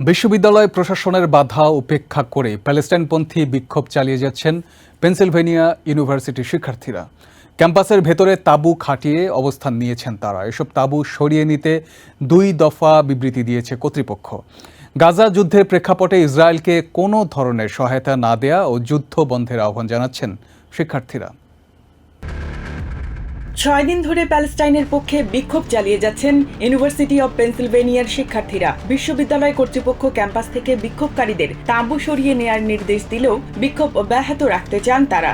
বিশ্ববিদ্যালয় প্রশাসনের বাধা উপেক্ষা করে প্যালেস্টাইনপন্থী বিক্ষোভ চালিয়ে যাচ্ছেন পেনসিলভেনিয়া ইউনিভার্সিটির শিক্ষার্থীরা। ক্যাম্পাসের ভেতরে তাঁবু খাটিয়ে অবস্থান নিয়েছেন তারা। এসব তাঁবু সরিয়ে নিতে দুই দফা বিবৃতি দিয়েছে কর্তৃপক্ষ। গাজা যুদ্ধের প্রেক্ষাপটে ইসরায়েলকে কোনো ধরনের সহায়তা না দেয়া ও যুদ্ধ বন্ধের আহ্বান জানাচ্ছেন শিক্ষার্থীরা। ছয় দিন ধরে প্যালেস্টাইনের পক্ষে বিক্ষোভ চালিয়ে যাচ্ছেন ইউনিভার্সিটি অব পেনসিলভেনিয়ার শিক্ষার্থীরা। বিশ্ববিদ্যালয় কর্তৃপক্ষ ক্যাম্পাস থেকে বিক্ষোভকারীদের তাঁবু সরিয়ে নেয়ার নির্দেশ দিলেও বিক্ষোভ অব্যাহত রাখতে চান তারা।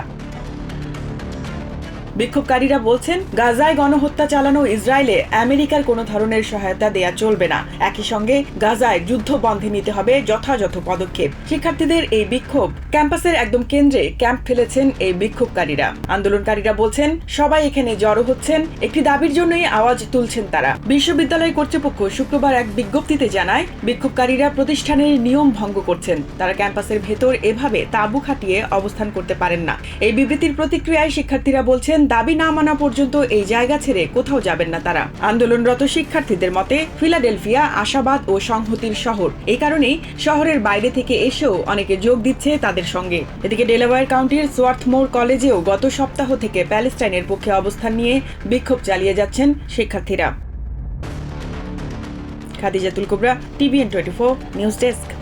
বিক্ষোভকারীরা বলছেন, গাজায় গণহত্যা চালানো ইসরায়েলে আমেরিকার কোনো ধরনের সহায়তা দেয়া চলবে না। একই সঙ্গে গাজায় যুদ্ধ বন্ধে নিতে হবে যথাযথ পদক্ষেপ। শিক্ষার্থীদের এই বিক্ষোভ ক্যাম্পাসের একদম কেন্দ্রে ক্যাম্প ফেলেছেন এই বিক্ষোভকারীরা। আন্দোলনকারীরা বলছেন, সবাই এখানে জড়ো হচ্ছেন, একটি দাবির জন্যই আওয়াজ তুলছেন তারা। বিশ্ববিদ্যালয় কর্তৃপক্ষ শুক্রবার এক বিজ্ঞপ্তিতে জানায়, বিক্ষোভকারীরা প্রতিষ্ঠানের নিয়ম ভঙ্গ করছেন। তারা ক্যাম্পাসের ভেতর এভাবে তাঁবু খাটিয়ে অবস্থান করতে পারেন না। এই বিবৃতির প্রতিক্রিয়ায় শিক্ষার্থীরা বলছেন দাবি না মানা পর্যন্ত এই জায়গা ছেড়ে কোথাও যাবেন না তারা। আন্দোলনরত শিক্ষার্থীদের মতে, ফিলাডেলফিয়া, আশাবাদ ও সংহতির শহর। এই কারণেই শহরের বাইরে থেকে এসেও অনেকে যোগ দিচ্ছে তাদের সঙ্গে। এদিকে ডেলাওয়ার কাউন্টির সোয়ার্থমোর কলেজেও গত সপ্তাহ থেকে প্যালেস্টাইনের পক্ষে অবস্থান নিয়ে বিক্ষোভ চালিয়ে যাচ্ছেন শিক্ষার্থীরা। Khadijatul Kubra, TVN twenty four, news desk.